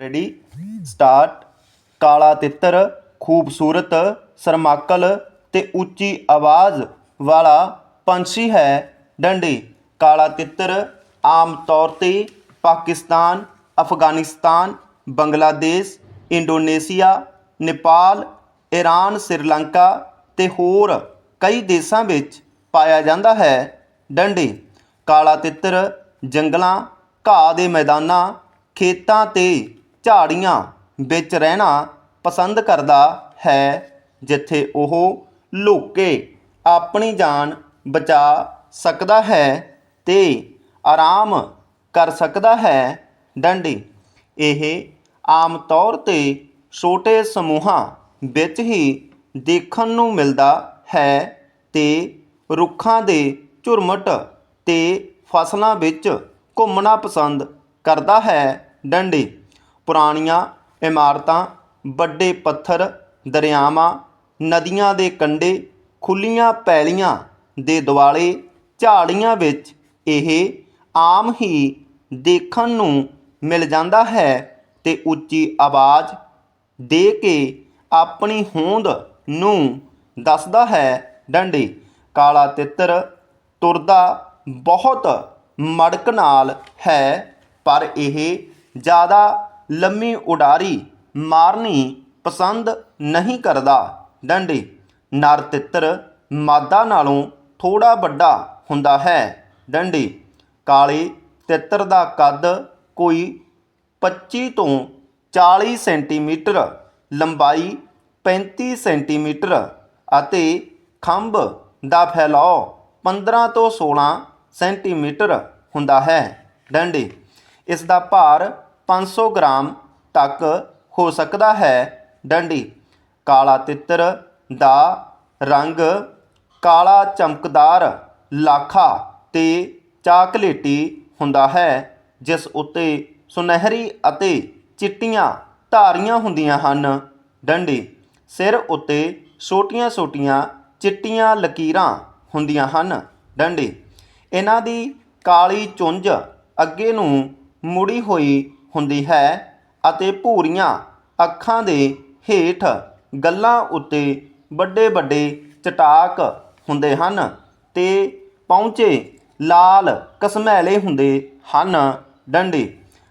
Ready? Start. ਕਾਲਾ ਤਿੱਤਰ, ਖੂਬਸੂਰਤ, ਸਰਮਾਕਲ ਤੇ ਉੱਚੀ ਆਵਾਜ਼ ਵਾਲਾ ਪੰਛੀ ਹੈ ਡੰਡੀ। ਕਾਲਾ ਤਿੱਤਰ, ਆਮ ਤੌਰ ਤੇ ਪਾਕਿਸਤਾਨ, ਅਫਗਾਨਿਸਤਾਨ, ਬੰਗਲਾਦੇਸ਼, ਇੰਡੋਨੇਸ਼ੀਆ, ਨੇਪਾਲ ਈਰਾਨ ਸ੍ਰੀਲੰਕਾ ਤੇ ਹੋਰ ਕਈ ਦੇਸ਼ਾਂ ਵਿੱਚ ਪਾਇਆ ਜਾਂਦਾ ਹੈ ਡੰਡੀ। ਕਾਲਾ ਤਿੱਤਰ ਜੰਗਲਾਂ, ਘਾਹ ਦੇ ਮੈਦਾਨਾਂ, ਖੇਤਾਂ ਤੇ ਝਾੜੀਆਂ ਵਿੱਚ ਰਹਿਣਾ ਪਸੰਦ ਕਰਦਾ ਹੈ, ਜਿੱਥੇ ਉਹ ਲੁੱਕ ਕੇ ਆਪਣੀ ਜਾਨ ਬਚਾ ਸਕਦਾ ਹੈ ਤੇ ਆਰਾਮ ਕਰ ਸਕਦਾ ਹੈ। ਡੰਡੀ, ਇਹ ਆਮ ਤੌਰ ਤੇ ਛੋਟੇ ਸਮੂਹਾਂ ਵਿੱਚ ਹੀ ਦੇਖਣ ਨੂੰ ਮਿਲਦਾ ਹੈ ਤੇ ਰੁੱਖਾਂ ਦੇ ਝੁਰਮਟ ਤੇ ਫਸਲਾਂ ਵਿੱਚ ਘੁੰਮਣਾ ਪਸੰਦ ਕਰਦਾ ਹੈ। ਡੰਡੀ ਪੁਰਾਣੀਆਂ ਇਮਾਰਤਾਂ, ਵੱਡੇ ਪੱਥਰ, ਦਰਿਆਵਾਂ, ਨਦੀਆਂ ਦੇ ਕੰਢੇ, ਖੁੱਲ੍ਹੀਆਂ ਪੈਲੀਆਂ ਦੇ ਦੁਆਲੇ, ਝਾੜੀਆਂ ਵਿੱਚ ਇਹ ਆਮ ਹੀ ਦੇਖਣ ਨੂੰ ਮਿਲ ਜਾਂਦਾ ਹੈ ਤੇ ਉੱਚੀ ਆਵਾਜ਼ ਦੇ ਕੇ ਆਪਣੀ ਹੋਂਦ ਨੂੰ ਦੱਸਦਾ ਹੈ, ਡੰਡੀ, ਕਾਲਾ ਤਿੱਤਰ ਤੁਰਦਾ ਬਹੁਤ ਮੜਕ ਨਾਲ ਹੈ, ਪਰ ਇਹ ਜ਼ਿਆਦਾ ਲੰਮੀ ਉਡਾਰੀ ਮਾਰਨੀ ਪਸੰਦ ਨਹੀਂ ਕਰਦਾ। ਡੰਡੀ, ਨਰ ਤਿੱਤਰ ਮਾਦਾ ਨਾਲੋਂ ਥੋੜਾ ਵੱਡਾ ਹੁੰਦਾ ਹੈ। ਡੰਡੀ, ਕਾਲੇ ਤਿੱਤਰ ਦਾ ਕੱਦ ਕੋਈ 25 ਤੋਂ 40 ਸੈਂਟੀਮੀਟਰ, ਲੰਬਾਈ 35 ਸੈਂਟੀਮੀਟਰ ਅਤੇ ਖੰਭ ਦਾ ਫੈਲਾਅ 15 ਤੋਂ 16 ਸੈਂਟੀਮੀਟਰ ਹੁੰਦਾ ਹੈ। ਡੰਡੀ, ਇਸ ਦਾ ਭਾਰ 500 ਗ੍ਰਾਮ ਤੱਕ ਹੋ ਸਕਦਾ ਹੈ। ਡੰਡੀ, ਕਾਲਾ ਤਿੱਤਰ ਦਾ ਰੰਗ ਕਾਲਾ ਚਮਕਦਾਰ ਲਾਖਾ ਤੇ ਚਾਕਲੇਟੀ ਹੁੰਦਾ ਹੈ, ਜਿਸ ਉੱਤੇ ਸੁਨਹਿਰੀ ਅਤੇ ਚਿੱਟੀਆਂ ਧਾਰੀਆਂ ਹੁੰਦੀਆਂ ਹਨ। ਡੰਡੀ, ਸਿਰ ਉੱਤੇ ਛੋਟੀਆਂ-ਛੋਟੀਆਂ ਚਿੱਟੀਆਂ ਲਕੀਰਾਂ ਹੁੰਦੀਆਂ ਹਨ। ਡੰਡੀ, ਇਹਨਾਂ ਦੀ ਕਾਲੀ ਚੁੰਝ ਅੱਗੇ ਨੂੰ ਮੁੜੀ ਹੋਈ ਹੁੰਦੀ ਹੈ ਅਤੇ ਭੂਰੀਆਂ ਅੱਖਾਂ ਦੇ ਹੇਠ ਗੱਲਾਂ ਉੱਤੇ ਵੱਡੇ ਵੱਡੇ ਚਟਾਕ ਹੁੰਦੇ ਹਨ ਤੇ ਪੌਂਚੇ ਲਾਲ ਕਸਮੈਲੇ ਹੁੰਦੇ ਹਨ ਡੰਡੇ।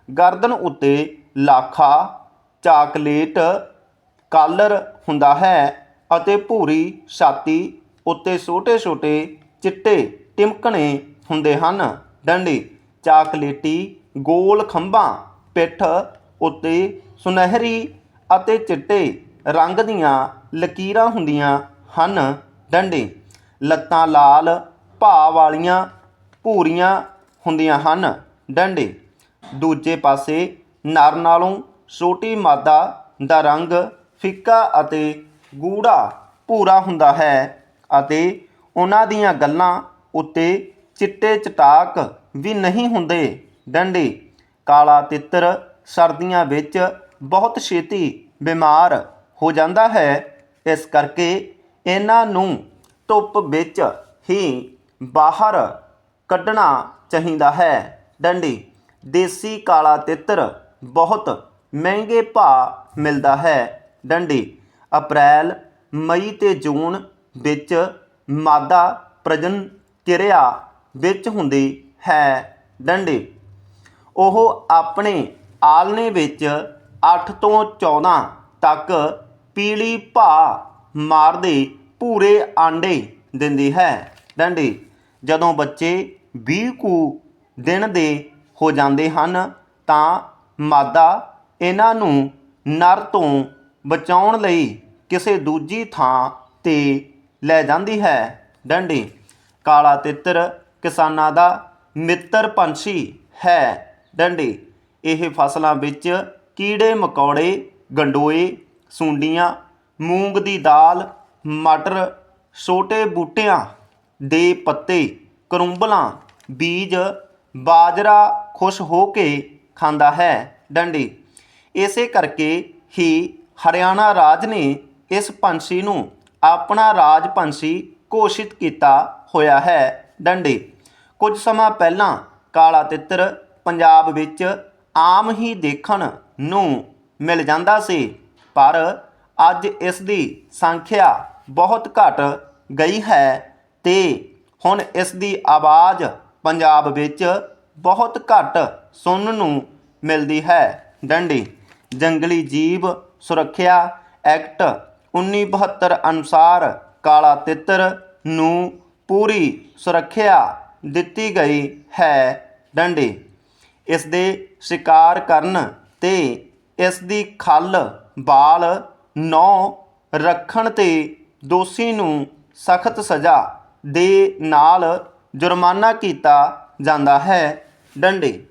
ਗਰਦਨ ਉੱਤੇ ਲਾਖਾ ਚਾਕਲੇਟ ਕਾਲਰ ਹੁੰਦਾ ਹੈ ਅਤੇ ਭੂਰੀ ਛਾਤੀ ਉੱਤੇ ਛੋਟੇ-ਛੋਟੇ ਚਿੱਟੇ ਟਿਮਕਣੇ ਹੁੰਦੇ ਹਨ। ਡੰਡੇ, ਚਾਕਲੇਟੀ, ਗੋਲ ਖੰਭਾਂ ਪਿੱਠ ਉੱਤੇ ਸੁਨਹਿਰੀ ਅਤੇ ਚਿੱਟੇ ਰੰਗ ਦੀਆਂ ਲਕੀਰਾਂ ਹੁੰਦੀਆਂ ਹਨ। ਡੰਡੇ। ਲੱਤਾਂ ਲਾਲ ਭਾ ਵਾਲੀਆਂ, ਭੂਰੀਆਂ ਹੁੰਦੀਆਂ ਹਨ। ਡੰਡੇ। ਦੂਜੇ ਪਾਸੇ ਨਰ ਨਾਲੋਂ ਛੋਟੀ ਮਾਦਾ ਦਾ ਰੰਗ ਫਿੱਕਾ ਅਤੇ ਗੂੜਾ ਭੂਰਾ ਹੁੰਦਾ ਹੈ ਅਤੇ ਉਹਨਾਂ ਦੀਆਂ ਗੱਲਾਂ ਉੱਤੇ ਚਿੱਟੇ ਚਟਾਕ ਵੀ ਨਹੀਂ ਹੁੰਦੇ। ਡੰਡੇ। ਕਾਲਾ ਤਿੱਤਰ ਸਰਦੀਆਂ ਵਿੱਚ ਬਹੁਤ ਛੇਤੀ ਬਿਮਾਰ ਹੋ ਜਾਂਦਾ ਹੈ। ਇਸ ਕਰਕੇ ਇਹਨਾਂ ਨੂੰ ਧੁੱਪ ਵਿੱਚ ਹੀ ਬਾਹਰ ਕੱਢਣਾ ਚਾਹੀਦਾ ਹੈ। ਡੰਡੀ, ਦੇਸੀ ਕਾਲਾ ਤਿੱਤਰ ਬਹੁਤ ਮਹਿੰਗੇ ਭਾਅ ਮਿਲਦਾ ਹੈ। ਡੰਡੀ, ਅਪ੍ਰੈਲ, ਮਈ ਤੇ ਜੂਨ ਵਿੱਚ ਮਾਦਾ ਪ੍ਰਜਨ ਕਿਰਿਆ ਵਿੱਚ ਹੁੰਦੀ ਹੈ। ਡੰਡੀ ਉਹ ਆਪਣੇ ਆਲਣੇ ਵਿੱਚ 8 ਤੋਂ 14 ਤੱਕ ਪੀਲੀ ਭਾਅ ਮਾਰਦੇ ਭੂਰੇ ਆਂਡੇ ਦਿੰਦੀ ਹੈ। ਡੰਡੀ, ਜਦੋਂ ਬੱਚੇ 20 ਕੁ ਦਿਨ ਦੇ ਹੋ ਜਾਂਦੇ ਹਨ ਤਾਂ ਮਾਦਾ ਇਹਨਾਂ ਨੂੰ ਨਰ ਤੋਂ ਬਚਾਉਣ ਲਈ ਕਿਸੇ ਦੂਜੀ ਥਾਂ ਤੇ ਲੈ ਜਾਂਦੀ ਹੈ। ਡੰਡੀ, ਕਾਲਾ ਤਿੱਤਰ ਕਿਸਾਨਾਂ ਦਾ ਮਿੱਤਰ ਪੰਛੀ ਹੈ। ਡੰਡੇ। ਇਹ ਫਸਲਾਂ ਵਿੱਚ ਕੀੜੇ, ਮਕੌੜੇ, ਗੰਡੋਏ, ਸੁੰਡੀਆਂ, ਮੂੰਗ ਦੀ ਦਾਲ, ਮਟਰ, ਛੋਟੇ ਬੂਟਿਆਂ ਦੇ ਪੱਤੇ, ਕਰੁੰਬਲਾਂ, ਬੀਜ, ਬਾਜਰਾ ਖੁਸ਼ ਹੋ ਕੇ ਖਾਂਦਾ ਹੈ ਡੰਡੀ। ਇਸੇ ਕਰਕੇ ਹੀ ਹਰਿਆਣਾ ਰਾਜ ਨੇ ਇਸ ਪੰਛੀ ਨੂੰ ਆਪਣਾ ਰਾਜ ਪੰਛੀ ਘੋਸ਼ਿਤ ਕੀਤਾ ਹੋਇਆ ਹੈ ਡੰਡੀ। ਕੁਝ ਸਮਾਂ ਪਹਿਲਾਂ ਕਾਲਾ ਤਿੱਤਰ ਪੰਜਾਬ ਵਿੱਚ ਆਮ ਹੀ ਦੇਖਣ ਨੂੰ ਮਿਲ ਜਾਂਦਾ ਸੀ, ਪਰ ਅੱਜ ਇਸ ਦੀ ਸੰਖਿਆ ਬਹੁਤ ਘਟ ਗਈ ਹੈ ਤੇ ਹੁਣ ਇਸ ਦੀ ਆਵਾਜ਼ ਪੰਜਾਬ ਵਿੱਚ ਬਹੁਤ ਘੱਟ ਸੁਣਨ ਨੂੰ ਮਿਲਦੀ ਹੈ। ਡੰਡੀ, ਜੰਗਲੀ ਜੀਵ ਸੁਰੱਖਿਆ ਐਕਟ 1972 ਅਨੁਸਾਰ ਕਾਲਾ ਤਿੱਤਰ ਨੂੰ ਪੂਰੀ ਸੁਰੱਖਿਆ ਦਿੱਤੀ ਗਈ ਹੈ। ਡੰਡੀ ਇਸ ਦੇ ਸ਼ਿਕਾਰ ਕਰਨ ਤੇ ਇਸ ਦੀ ਖੱਲ ਬਾਲ ਨੌ ਰੱਖਣ ਤੇ ਦੋਸ਼ੀ ਨੂੰ ਸਖਤ ਸਜ਼ਾ ਦੇ ਨਾਲ ਜੁਰਮਾਨਾ ਕੀਤਾ ਜਾਂਦਾ ਹੈ। ਡੰਡੇ